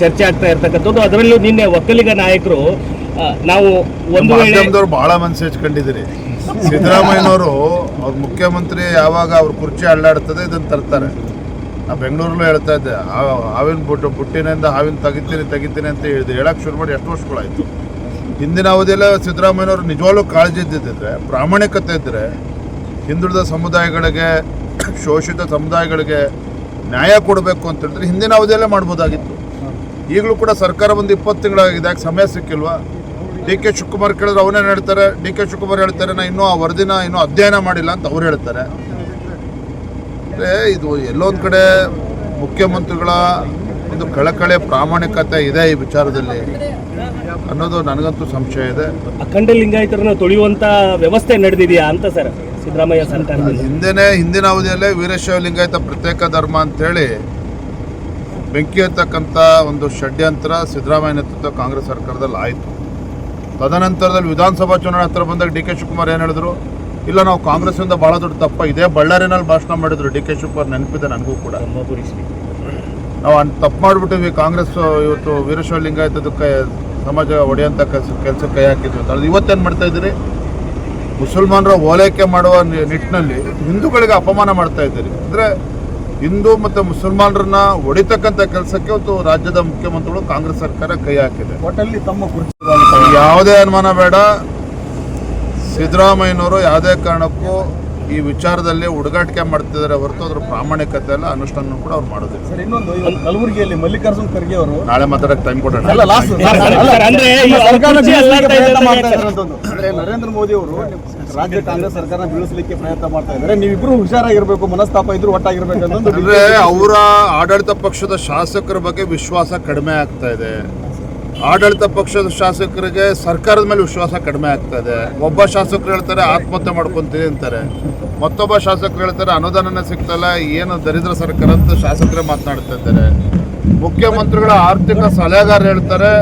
ಚರ್ಚೆ ಆಗ್ತಾ ಇರ್ತಕ್ಕಂಥದ್ದು. ಅದರಲ್ಲೂ ನಿನ್ನೆ ಒಕ್ಕಲಿಗ ನಾಯಕರು ನಾವು ಒಂದು ಮಾಧ್ಯಮದವ್ರು ಬಹಳ ಮನಸ್ಸು ಹೆಚ್ಕೊಂಡಿದ್ದೀರಿ. ಸಿದ್ದರಾಮಯ್ಯನವರು ಅವ್ರ ಮುಖ್ಯಮಂತ್ರಿ ಯಾವಾಗ ಅವ್ರ ಕುರ್ಚಿ ಅಳ್ಳಾಡ್ತದೆ ಇದನ್ನು ತರ್ತಾರೆ. ನಾ ಬೆಂಗಳೂರಲ್ಲೂ ಹೇಳ್ತಾ ಇದ್ದೆ ಹಾವಿನ ಬುಟ್ಟು, ಬುಟ್ಟಿನಿಂದ ಹಾವಿನ ತೆಗಿತೀನಿ ತೆಗಿತೀನಿ ಅಂತ ಹೇಳಿದೆ ಹೇಳಕ್ಕೆ ಶುರು ಮಾಡಿ ಎಷ್ಟು ವರ್ಷಗಳಾಯಿತು. ಹಿಂದಿನ ಅವಧಿಯಲ್ಲ ಸಿದ್ದರಾಮಯ್ಯನವರು ನಿಜವಾಗ್ಲೂ ಕಾಳಜಿ ಇದ್ದಿದ್ದರೆ ಪ್ರಾಮಾಣಿಕತೆ ಇದ್ದರೆ ಹಿಂದುಳಿದ ಸಮುದಾಯಗಳಿಗೆ, ಶೋಷಿತ ಸಮುದಾಯಗಳಿಗೆ ನ್ಯಾಯ ಕೊಡಬೇಕು ಅಂತ ಹೇಳಿದ್ರೆ ಹಿಂದಿನ ಅವಧಿಯಲ್ಲೇ ಮಾಡ್ಬೋದಾಗಿತ್ತು. ಈಗಲೂ ಕೂಡ ಸರ್ಕಾರ ಒಂದು ಇಪ್ಪತ್ತು ತಿಂಗಳಾಗಿದೆ, ಯಾಕೆ ಸಮಯ ಸಿಕ್ಕಿಲ್ವಾ? ಡಿ ಕೆ ಶಿವಕುಮಾರ್ ಕೇಳಿದ್ರೆ ಅವನೇನು ಹೇಳ್ತಾರೆ, ಡಿ ಕೆ ಶಿವಕುಮಾರ್ ಹೇಳ್ತಾರೆ, ನಾ ಇನ್ನೂ ಆ ವರದಿನ ಇನ್ನೂ ಅಧ್ಯಯನ ಮಾಡಿಲ್ಲ ಅಂತ ಅವ್ರು ಹೇಳ್ತಾರೆ. ಅಂದರೆ ಇದು ಎಲ್ಲೊಂದು ಕಡೆ ಮುಖ್ಯಮಂತ್ರಿಗಳ ಒಂದು ಕಳಕಳೆ ಪ್ರಾಮಾಣಿಕತೆ ಇದೆ ಈ ವಿಚಾರದಲ್ಲಿ ಅನ್ನೋದು ನನಗಂತೂ ಸಂಶಯ ಇದೆ. ಅಖಂಡ ಲಿಂಗಾಯತರನ್ನು ತೊಳೆಯುವಂತ ವ್ಯವಸ್ಥೆ ನಡೆದಿದೆಯಾ ಅಂತ ಸರ್ ಸಿದ್ದರಾಮಯ್ಯ ಸರ್ಕಾರದಲ್ಲಿ ಹಿಂದೆನೇ ಹಿಂದಿನ ಅವಧಿಯಲ್ಲೇ ವೀರಶೈವ ಲಿಂಗಾಯತ ಪ್ರತ್ಯೇಕ ಧರ್ಮ ಅಂತೇಳಿ ಬೆಂಕಿ ಹತ್ತಕ್ಕಂಥ ಒಂದು ಷಡ್ಯಂತ್ರ ಸಿದ್ದರಾಮಯ್ಯ ನೇತೃತ್ವ ಕಾಂಗ್ರೆಸ್ ಸರ್ಕಾರದಲ್ಲಿ ಆಯಿತು. ತದನಂತರದಲ್ಲಿ ವಿಧಾನಸಭಾ ಚುನಾವಣೆ ಹತ್ರ ಬಂದಾಗ ಡಿ ಕೆ ಶಿವಕುಮಾರ್ ಏನು ಹೇಳಿದ್ರು? ಇಲ್ಲ ನಾವು ಕಾಂಗ್ರೆಸ್ಸಿಂದ ಭಾಳ ದೊಡ್ಡ ತಪ್ಪ. ಇದೇ ಬಳ್ಳಾರಿನಲ್ಲಿ ಭಾಷಣ ಮಾಡಿದ್ರು ಡಿ ಕೆ ಶಿವಕುಮಾರ್ ನೆನಪಿದೆ ನನಗೂ ಕೂಡ. ನಾವು ಅನ್ ತಪ್ಪು ಮಾಡಿಬಿಟ್ಟಿವಿ ಕಾಂಗ್ರೆಸ್ ಇವತ್ತು ವೀರಶೈವ ಲಿಂಗಾಯತದಕ್ಕೆ ಸಮಾಜ ಒಡೆಯಂಥ ಕೆಲಸ ಕೆಲಸ ಕೈ ಹಾಕಿದ್ವಿ ಅಂತ ಅದು ಇವತ್ತೇನು ಮಾಡ್ತಾ ಇದ್ದೀರಿ? ಮುಸಲ್ಮಾನರ ಓಲೈಕೆ ಮಾಡುವ ನಿಟ್ಟಿನಲ್ಲಿ ಹಿಂದೂಗಳಿಗೆ ಅಪಮಾನ ಮಾಡ್ತಾ ಇದ್ದೀರಿ. ಅಂದರೆ ಹಿಂದೂ ಮತ್ತು ಮುಸಲ್ಮಾನರನ್ನ ಒಡಿತಕ್ಕಂಥ ಕೆಲಸಕ್ಕೆ ಇವತ್ತು ರಾಜ್ಯದ ಮುಖ್ಯಮಂತ್ರಿಗಳು ಕಾಂಗ್ರೆಸ್ ಸರ್ಕಾರ ಕೈ ಹಾಕಿದೆ. ಒಟ್ಟಲ್ಲಿ ತಮ್ಮ ಯಾವುದೇ ಅನುಮಾನ ಬೇಡ. ಸಿದ್ದರಾಮಯ್ಯನವರು ಯಾವುದೇ ಕಾರಣಕ್ಕೂ ಈ ವಿಚಾರದಲ್ಲಿ ಹುಡುಗಾಟಿಕೆ ಮಾಡ್ತಿದ್ದಾರೆ ಹೊರತು ಅದ್ರ ಪ್ರಾಮಾಣಿಕತೆ ಎಲ್ಲ ಅನುಷ್ಠಾನ ಕೂಡ ಅವ್ರು ಮಾಡೋದಿಲ್ಲ. ಸರ್ ಇನ್ನೊಂದು ಇವತ್ತು ಕಲಬುರಗಿಯಲ್ಲಿ ಮಲ್ಲಿಕಾರ್ಜುನ್ ಖರ್ಗೆ ಅವರು ನಾಳೆ ಮಾತಾಡಕ್ಕೆ ಟೈಮ್ ಕೊಡೋಣ. ಅಂದ್ರೆ ಈ ಕುರ್ಚಿ ಅಲ್ಲಾಡ್ತಾ ಇದೆ ಅಂತ ಅಂದ್ರೆ ನರೇಂದ್ರ ಮೋದಿ ಅವರು ರಾಜ್ಯ ಕಾಂಗ್ರೆಸ್ ಸರ್ಕಾರ ಬೀಳಿಸಲಿಕ್ಕೆ ಪ್ರಯತ್ನ ಮಾಡ್ತಾ ಇದ್ದಾರೆ. ನೀವಿಬ್ರು ಹುಷಾರಾಗಿರ್ಬೇಕು ಮನಸ್ತಾಪ ಇದ್ರು ಒಟ್ಟಾಗಿರ್ಬೇಕು ಅಂದ್ರೆ ಅವರ ಆಡಳಿತ ಪಕ್ಷದ ಶಾಸಕರ ಬಗ್ಗೆ ವಿಶ್ವಾಸ ಕಡಿಮೆ ಆಗ್ತಾ ಇದೆ. ಆಡಳಿತ ಪಕ್ಷದ ಶಾಸಕರಿಗೆ ಸರ್ಕಾರದ ಮೇಲೆ ವಿಶ್ವಾಸ ಕಡಿಮೆ ಆಗ್ತಾ ಇದೆ. ಒಬ್ಬ ಶಾಸಕರು ಹೇಳ್ತಾರೆ, ಆತ್ಮಹತ್ಯೆ ಮಾಡ್ಕೊಂತೀನಿ ಅಂತಾರೆ. ಮತ್ತೊಬ್ಬ ಶಾಸಕರು ಹೇಳ್ತಾರೆ, ಅನುದಾನನೇ ಸಿಗ್ತಲ್ಲ ಏನು ದರಿದ್ರ ಸರ್ಕಾರ ಅಂತ ಶಾಸಕರೇ ಮಾತನಾಡ್ತಾ ಇದ್ದಾರೆ. ಮುಖ್ಯಮಂತ್ರಿಗಳ ಆರ್ಥಿಕ ಸಲಹೆಗಾರ ಹೇಳ್ತಾರೆ,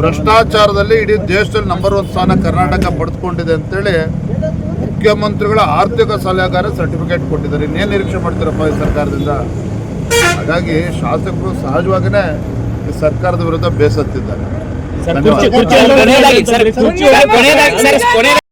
ಭ್ರಷ್ಟಾಚಾರದಲ್ಲಿ ಇಡೀ ದೇಶದಲ್ಲಿ ನಂಬರ್ ಒನ್ ಸ್ಥಾನ ಕರ್ನಾಟಕ ಪಡೆದುಕೊಂಡಿದೆ ಅಂತೇಳಿ ಮುಖ್ಯಮಂತ್ರಿಗಳ ಆರ್ಥಿಕ ಸಲಹೆಗಾರ ಸರ್ಟಿಫಿಕೇಟ್ ಕೊಟ್ಟಿದ್ದಾರೆ. ಇನ್ನೇನು ನಿರೀಕ್ಷೆ ಮಾಡ್ತೀರಪ್ಪ ಈ ಸರ್ಕಾರದಿಂದ? ಹಾಗಾಗಿ ಶಾಸಕರು ಸಹಜವಾಗಿಯೇ ಸರ್ಕಾರದ ವಿರುದ್ಧ ಬೇಸತ್ತಿದ್ದಾರೆ.